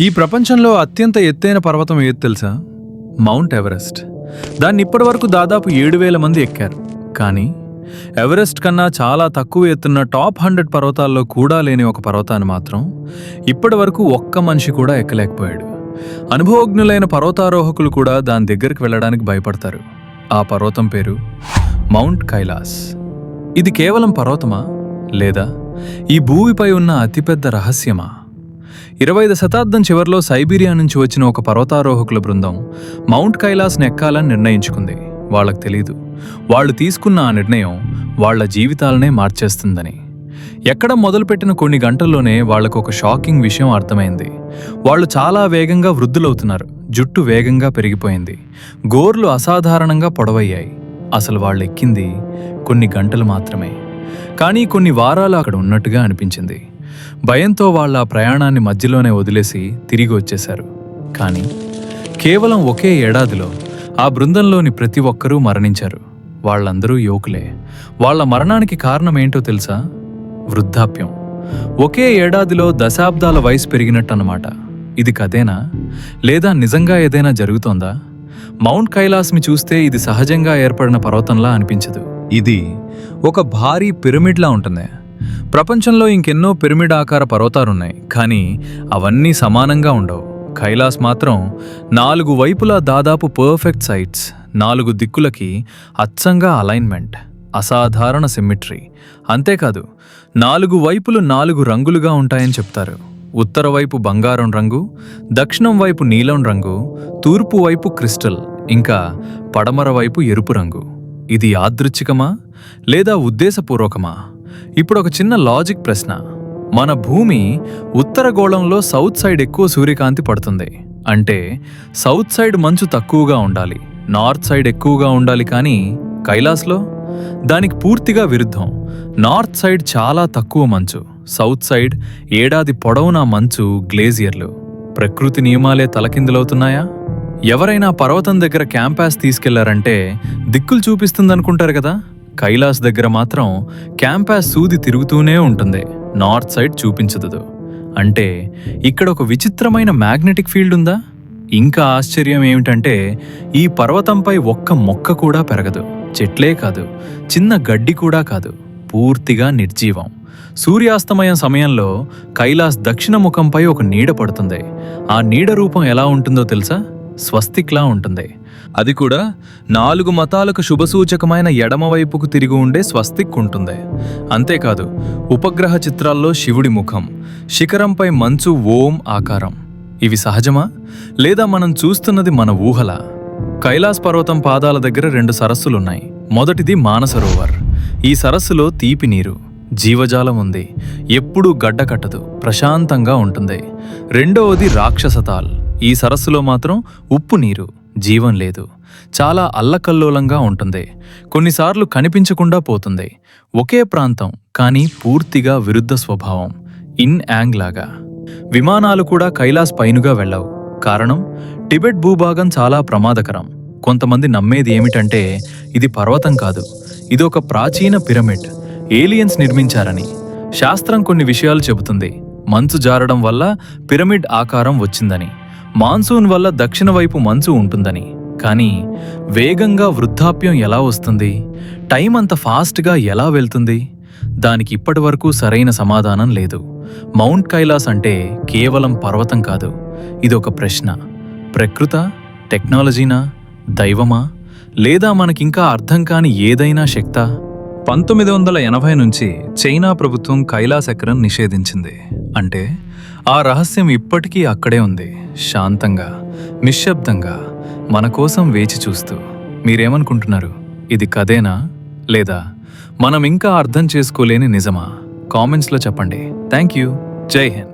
ఈ ప్రపంచంలో అత్యంత ఎత్తైన పర్వతం ఏది తెలుసా? Mount Everest. దాన్ని ఇప్పటివరకు దాదాపు ఏడు వేల మంది ఎక్కారు. కానీ ఎవరెస్ట్ కన్నా చాలా తక్కువ ఎత్తున్న టాప్ హండ్రెడ్ పర్వతాల్లో కూడా లేని ఒక పర్వతాన్ని మాత్రం ఇప్పటివరకు ఒక్క మనిషి కూడా ఎక్కలేకపోయాడు. అనుభవజ్ఞులైన పర్వతారోహకులు కూడా దాని దగ్గరికి వెళ్ళడానికి భయపడతారు. ఆ పర్వతం పేరు మౌంట్ కైలాస్. ఇది కేవలం పర్వతమా? లేదా ఈ భూమిపై ఉన్న అతిపెద్ద రహస్యమా? ఇరవై ఐదు శతాబ్దం చివరిలో సైబీరియా నుంచి వచ్చిన ఒక పర్వతారోహకుల బృందం మౌంట్ కైలాస్ని ఎక్కాలని నిర్ణయించుకుంది. వాళ్ళకి తెలీదు. వాళ్ళు తీసుకున్న ఆ నిర్ణయం వాళ్ళ జీవితాలనే మార్చేస్తుందని. ఎక్కడ మొదలుపెట్టిన కొన్ని గంటల్లోనే వాళ్ళకు ఒక షాకింగ్ విషయం అర్థమైంది. వాళ్ళు చాలా వేగంగా వృద్ధులవుతున్నారు. జుట్టు వేగంగా పెరిగిపోయింది. గోర్లు అసాధారణంగా పొడవయ్యాయి. అసలు వాళ్ళు ఎక్కింది కొన్ని గంటలు మాత్రమే. కానీ కొన్ని వారాలు అక్కడ ఉన్నట్టుగా అనిపించింది. భయంతో వాళ్ళ ఆ ప్రయాణాన్ని మధ్యలోనే వదిలేసి తిరిగి వచ్చేశారు. కానీ కేవలం ఒకే ఏడాదిలో ఆ బృందంలోని ప్రతి ఒక్కరూ మరణించారు. వాళ్ళందరూ యువకులే. వాళ్ళ మరణానికి కారణం ఏంటో తెలుసా? వృద్ధాప్యం. ఒకే ఏడాదిలో దశాబ్దాల వయసు పెరిగినట్టన్నమాట. ఇది కదేనా లేదా నిజంగా ఏదైనా జరుగుతోందా? మౌంట్ కైలాస్ని చూస్తే ఇది సహజంగా ఏర్పడిన పర్వతంలా అనిపించదు. ఇది ఒక భారీ పిరమిడ్లా ఉంటుంది. ప్రపంచంలో ఇంకెన్నో పిరమిడ్ ఆకార పర్వతాలున్నాయి కానీ అవన్నీ సమానంగా ఉండవు. కైలాస్ మాత్రం నాలుగు వైపులా దాదాపు పర్ఫెక్ట్ సైట్స్ నాలుగు దిక్కులకి అచ్చంగా అలైన్మెంట్ అసాధారణ సిమ్మిట్రీ అంతేకాదు నాలుగు వైపులు నాలుగు రంగులుగా ఉంటాయని చెప్తారు. ఉత్తర వైపు బంగారం రంగు దక్షిణం వైపు నీలం రంగు తూర్పు వైపు క్రిస్టల్ ఇంకా పడమర వైపు ఎరుపు రంగు. ఇది యాదృచ్ఛికమా లేదా ఉద్దేశపూర్వకమా? ఇప్పుడు ఒక చిన్న లాజిక్ ప్రశ్న. మన భూమి ఉత్తర గోళంలో సౌత్ సైడ్ ఎక్కువ సూర్యకాంతి పడుతుంది. అంటే సౌత్ సైడ్ మంచు తక్కువగా ఉండాలి. నార్త్ సైడ్ ఎక్కువగా ఉండాలి కానీ కైలాస్లో? దానికి పూర్తిగా విరుద్ధం. నార్త్ సైడ్ చాలా తక్కువ మంచు. సౌత్ సైడ్ ఏడాది పొడవునా మంచు గ్లేజియర్లు. ప్రకృతి నియమాలే తలకిందులవుతున్నాయా? ఎవరైనా పర్వతం దగ్గర క్యాంపాస్ తీసుకెళ్ళారంటే దిక్కులు చూపిస్తుందనుకుంటారు కదా? కైలాస్ దగ్గర మాత్రం క్యాంపాస్ సూది తిరుగుతూనే ఉంటుంది. నార్త్ సైడ్ చూపించదు. అంటే ఇక్కడ ఒక విచిత్రమైన మ్యాగ్నెటిక్ ఫీల్డ్ ఉందా? ఇంకా ఆశ్చర్యం ఏమిటంటే ఈ పర్వతంపై ఒక్క మొక్క కూడా పెరగదు. చెట్లే కాదు చిన్న గడ్డి కూడా కాదు. పూర్తిగా నిర్జీవం. సూర్యాస్తమయం సమయంలో కైలాస్ దక్షిణ ముఖంపై ఒక నీడ పడుతుంది. ఆ నీడ రూపం ఎలా ఉంటుందో తెలుసా? స్వస్తిక్లా ఉంటుంది. అది కూడా నాలుగు మతాలకు శుభసూచకమైన ఎడమవైపుకు తిరిగి ఉండే స్వస్తిక్ ఉంటుంది. అంతేకాదు ఉపగ్రహ చిత్రాల్లో శివుడి ముఖం శిఖరంపై మంచు ఓం ఆకారం. ఇవి సహజమా? లేదా మనం చూస్తున్నది మన ఊహల? కైలాస్ పర్వతం పాదాల దగ్గర రెండు సరస్సులున్నాయి. మొదటిది మానసరోవర్ ఈ సరస్సులో తీపి నీరు జీవజాలం ఉంది. ఎప్పుడూ గడ్డకట్టదు ప్రశాంతంగా ఉంటుంది. రెండవది రాక్షసతాల్ ఈ సరస్సులో మాత్రం ఉప్పు నీరు జీవం లేదు. చాలా అల్లకల్లోలంగా ఉంటుంది. కొన్నిసార్లు కనిపించకుండా పోతుంది. ఒకే ప్రాంతం కానీ పూర్తిగా విరుద్ధ స్వభావం. ఇన్ యాంగ్ లాగా. విమానాలు కూడా కైలాస్ పైనుగా వెళ్ళవు. కారణం? టిబెట్ భూభాగం చాలా ప్రమాదకరం. కొంతమంది నమ్మేది ఏమిటంటే ఇది పర్వతం కాదు. ఇది ఒక ప్రాచీన పిరమిడ్. ఏలియన్స్ నిర్మించారని. శాస్త్రం కొన్ని విషయాలు చెబుతుంది. మంచు జారడం వల్ల పిరమిడ్ ఆకారం వచ్చిందని. మాన్సూన్ వల్ల దక్షిణ వైపు మంచు ఉంటుందని. కానీ వేగంగా వృద్ధాప్యం ఎలా వస్తుంది? టైం అంత ఫాస్ట్గా ఎలా వెళ్తుంది? దానికి ఇప్పటివరకు సరైన సమాధానం లేదు. మౌంట్ కైలాస్ అంటే కేవలం పర్వతం కాదు. ఇదొక ప్రశ్న. ప్రకృత? టెక్నాలజీనా? దైవమా? లేదా మనకింకా అర్థం కాని ఏదైనా శక్తా? పంతొమ్మిది వందల ఎనభై నుంచి చైనా ప్రభుత్వం కైలాస ఎకరం నిషేధించింది. అంటే ఆ రహస్యం ఇప్పటికీ అక్కడే ఉంది శాంతంగా నిశ్శబ్దంగా మన కోసం వేచి చూస్తూ. మీరేమనుకుంటున్నారు? ఇది కథేనా? లేదా మనం ఇంకా అర్థం చేసుకోలేని నిజమా? కామెంట్స్లో చెప్పండి. Thank you. జై హింద్.